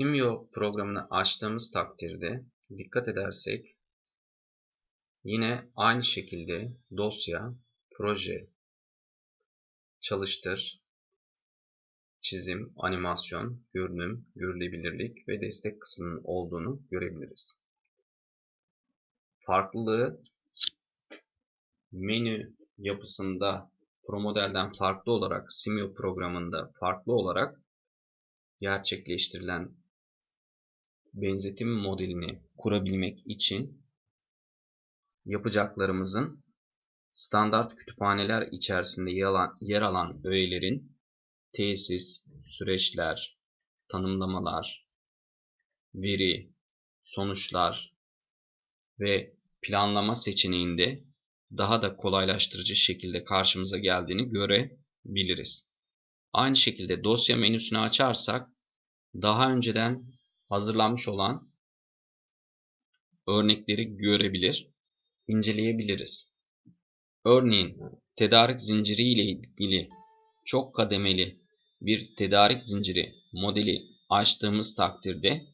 Simyo programını açtığımız takdirde dikkat edersek yine aynı şekilde dosya, proje, çalıştır, çizim, animasyon, görünüm, görülebilirlik ve destek kısmının olduğunu görebiliriz. Farklılığı menü yapısında ProModel'den farklı olarak Simyo programında farklı olarak gerçekleştirilen benzetim modelini kurabilmek için yapacaklarımızın standart kütüphaneler içerisinde yer alan öğelerin tesis, süreçler, tanımlamalar, veri, sonuçlar ve planlama seçeneğinde daha da kolaylaştırıcı şekilde karşımıza geldiğini görebiliriz. Aynı şekilde dosya menüsünü açarsak daha önceden hazırlanmış olan örnekleri görebilir, inceleyebiliriz. Örneğin tedarik zinciri ile ilgili çok kademeli bir tedarik zinciri modeli açtığımız takdirde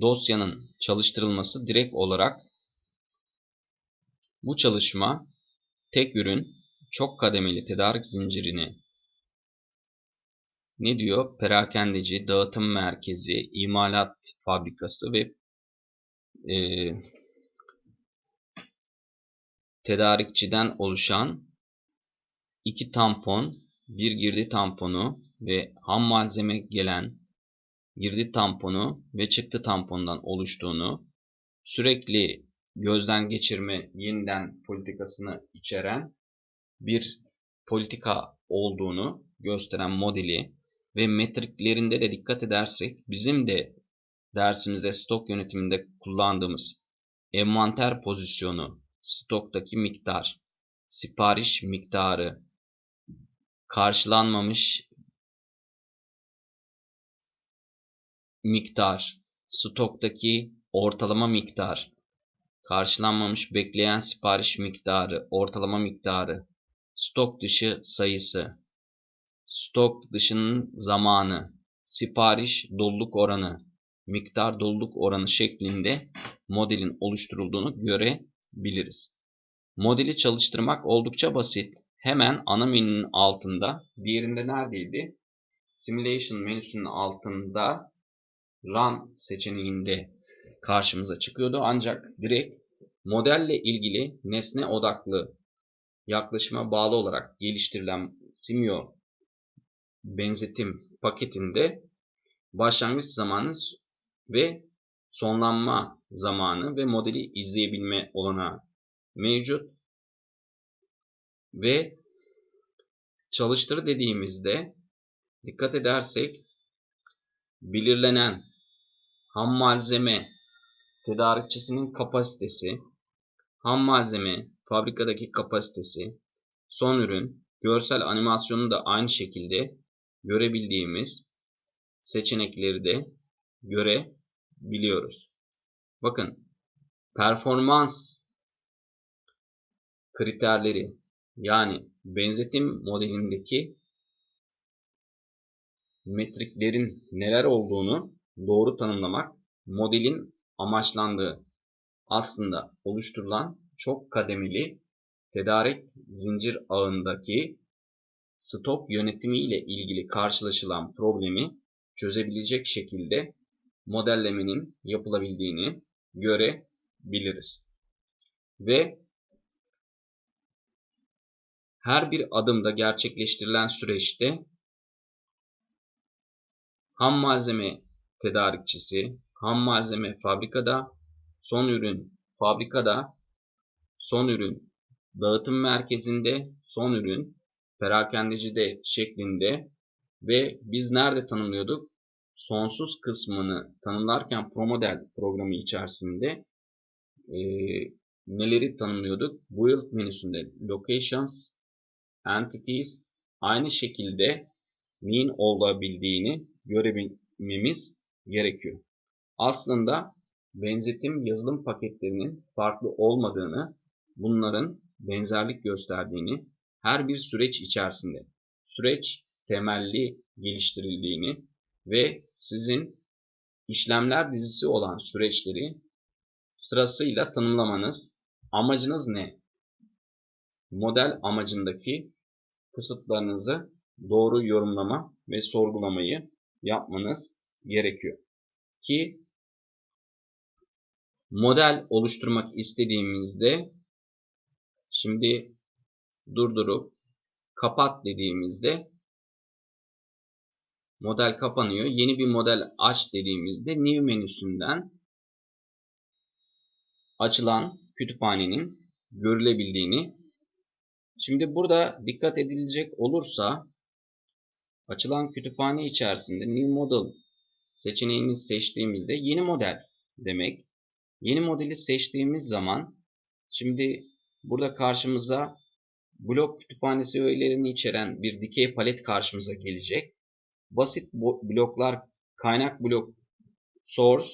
dosyanın çalıştırılması direkt olarak bu çalışma tek ürün çok kademeli tedarik zincirini ne diyor? Perakendeci, dağıtım merkezi, imalat fabrikası ve e, tedarikçiden oluşan iki tampon, bir girdi tamponu ve ham malzeme gelen girdi tamponu ve çıktı tampondan oluştuğunu, sürekli gözden geçirme yeniden politikasını içeren bir politika olduğunu gösteren modeli ve metriklerinde de dikkat edersek bizim de dersimizde stok yönetiminde kullandığımız envanter pozisyonu, stoktaki miktar, sipariş miktarı, karşılanmamış miktar, stoktaki ortalama miktar, karşılanmamış bekleyen sipariş miktarı, ortalama miktarı, stok dışı sayısı, stok dışının zamanı, sipariş doluluk oranı, miktar doluluk oranı şeklinde modelin oluşturulduğunu görebiliriz. Modeli çalıştırmak oldukça basit. Hemen ana menünün altında, diğerinde neredeydi? Simulation menüsünün altında Run seçeneğinde karşımıza çıkıyordu. Ancak direkt modelle ilgili nesne odaklı yaklaşıma bağlı olarak geliştirilen Simyo benzetim paketinde başlangıç zamanı ve sonlanma zamanı ve modeli izleyebilme olanağı mevcut. Ve çalıştır dediğimizde dikkat edersek belirlenen ham malzeme tedarikçisinin kapasitesi, ham malzeme fabrikadaki kapasitesi, son ürün, görsel animasyonu da aynı şekilde görebildiğimiz seçenekleri de görebiliyoruz. Bakın performans kriterleri yani benzetim modelindeki metriklerin neler olduğunu doğru tanımlamak modelin amaçlandığı aslında oluşturulan çok kademeli tedarik zincir ağındaki stok yönetimi ile ilgili karşılaşılan problemi çözebilecek şekilde modellemenin yapılabildiğini görebiliriz. Ve her bir adımda gerçekleştirilen süreçte ham malzeme tedarikçisi, ham malzeme fabrikada, son ürün fabrikada, son ürün dağıtım merkezinde, son ürün perakendecide şeklinde ve biz nerede tanımlıyorduk? Sonsuz kısmını tanımlarken ProModel programı içerisinde e, neleri tanımlıyorduk? Build menüsünde Locations, Entities aynı şekilde neyin olabildiğini görebilmemiz gerekiyor. Aslında benzetim yazılım paketlerinin farklı olmadığını, bunların benzerlik gösterdiğini, her bir süreç içerisinde süreç temelli geliştirildiğini ve sizin işlemler dizisi olan süreçleri sırasıyla tanımlamanız. Amacınız ne? Model amacındaki kısıtlarınızı doğru yorumlama ve sorgulamayı yapmanız gerekiyor. Ki model oluşturmak istediğimizde şimdi durdurup kapat dediğimizde model kapanıyor. Yeni bir model aç dediğimizde new menüsünden açılan kütüphanenin görülebildiğini şimdi burada dikkat edilecek olursa açılan kütüphane içerisinde new model seçeneğini seçtiğimizde yeni model demek. Yeni modeli seçtiğimiz zaman şimdi burada karşımıza blok kütüphanesi öğelerini içeren bir dikey palet karşımıza gelecek. Basit bloklar kaynak blok source,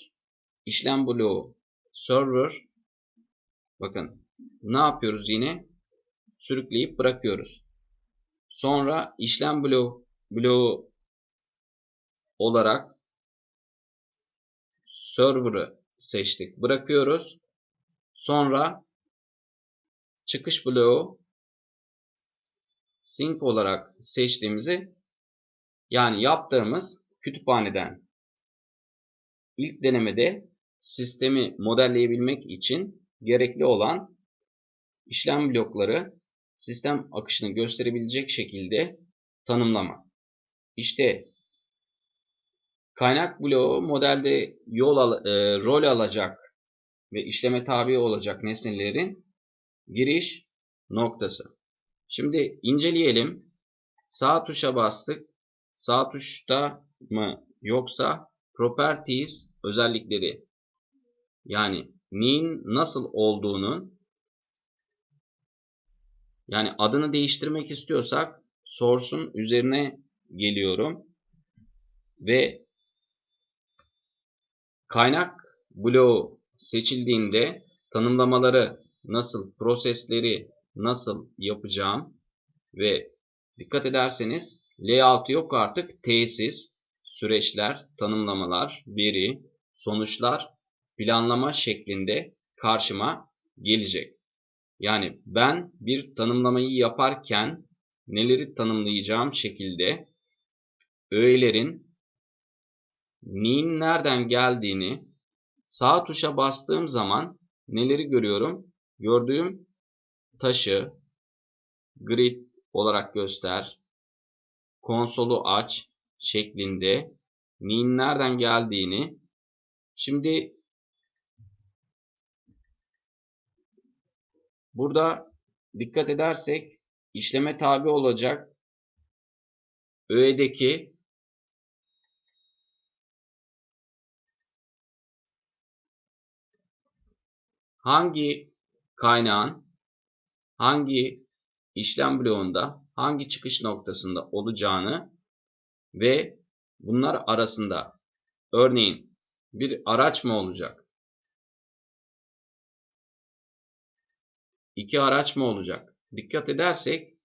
işlem bloğu server. Bakın ne yapıyoruz yine? Sürükleyip bırakıyoruz. Sonra işlem bloğu, bloğu olarak server'ı seçtik. Bırakıyoruz. Sonra çıkış bloğu sync olarak seçtiğimizi yani yaptığımız kütüphaneden ilk denemede sistemi modelleyebilmek için gerekli olan işlem blokları sistem akışını gösterebilecek şekilde tanımlama. İşte kaynak bloğu modelde yol al, e, rol alacak ve işleme tabi olacak nesnelerin giriş noktası. Şimdi inceleyelim. Sağ tuşa bastık. Sağ tuşta mı yoksa properties özellikleri yani neyin nasıl olduğunun yani adını değiştirmek istiyorsak source'un üzerine geliyorum ve kaynak bloğu seçildiğinde tanımlamaları nasıl prosesleri nasıl yapacağım ve dikkat ederseniz layout yok artık tesis, süreçler, tanımlamalar, veri, sonuçlar, planlama şeklinde karşıma gelecek. Yani ben bir tanımlamayı yaparken neleri tanımlayacağım şekilde öğelerin neyin nereden geldiğini sağ tuşa bastığım zaman neleri görüyorum? Gördüğüm taşı grid olarak göster, konsolu aç şeklinde. Neyin nereden geldiğini. Şimdi burada dikkat edersek işleme tabi olacak öğedeki hangi kaynağın hangi işlem bloğunda hangi çıkış noktasında olacağını ve bunlar arasında örneğin bir araç mı olacak? İki araç mı olacak? Dikkat edersek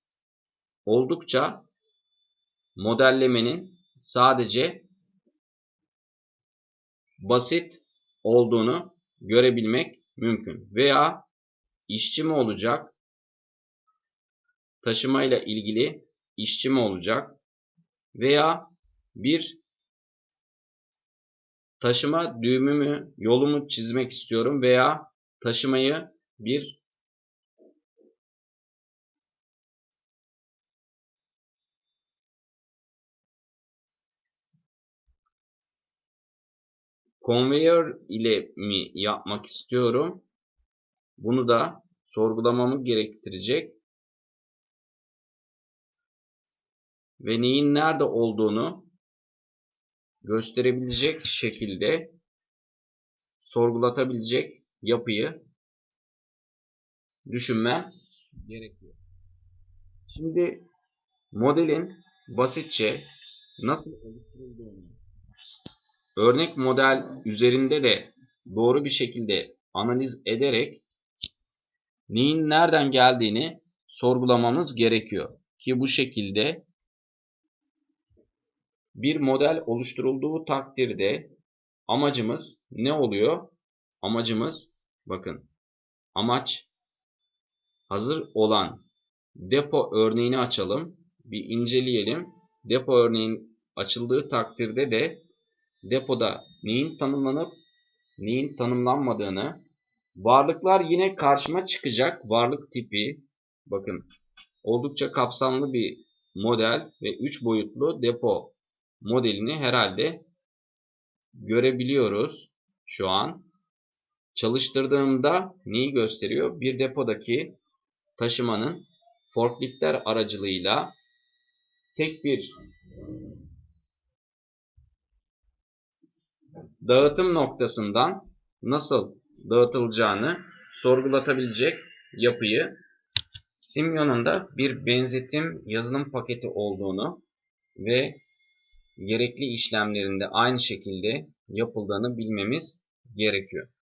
oldukça modellemenin sadece basit olduğunu görebilmek mümkün. Veya işçi mi olacak? Taşımayla ilgili işçi mi olacak? Veya bir taşıma düğümümü, yolumu çizmek istiyorum veya taşımayı bir konveyör ile mi yapmak istiyorum? Bunu da sorgulamamı gerektirecek. Ve neyin nerede olduğunu gösterebilecek şekilde sorgulatabilecek yapıyı düşünme gerekiyor. Şimdi modelin basitçe nasıl oluşturulduğunu örnek model üzerinde de doğru bir şekilde analiz ederek neyin nereden geldiğini sorgulamamız gerekiyor. Ki bu şekilde bir model oluşturulduğu takdirde amacımız ne oluyor? Amacımız bakın amaç hazır olan depo örneğini açalım. Bir inceleyelim. Depo örneğin açıldığı takdirde de depoda neyin tanımlanıp neyin tanımlanmadığını varlıklar yine karşıma çıkacak. Varlık tipi bakın oldukça kapsamlı bir model ve 3 boyutlu depo modelini herhalde görebiliyoruz şu an. Çalıştırdığımda neyi gösteriyor? Bir depodaki taşımanın forkliftler aracılığıyla tek bir dağıtım noktasından nasıl dağıtılacağını sorgulatabilecek yapıyı Simyon'un da bir benzetim yazılım paketi olduğunu ve gerekli işlemlerinde aynı şekilde yapıldığını bilmemiz gerekiyor.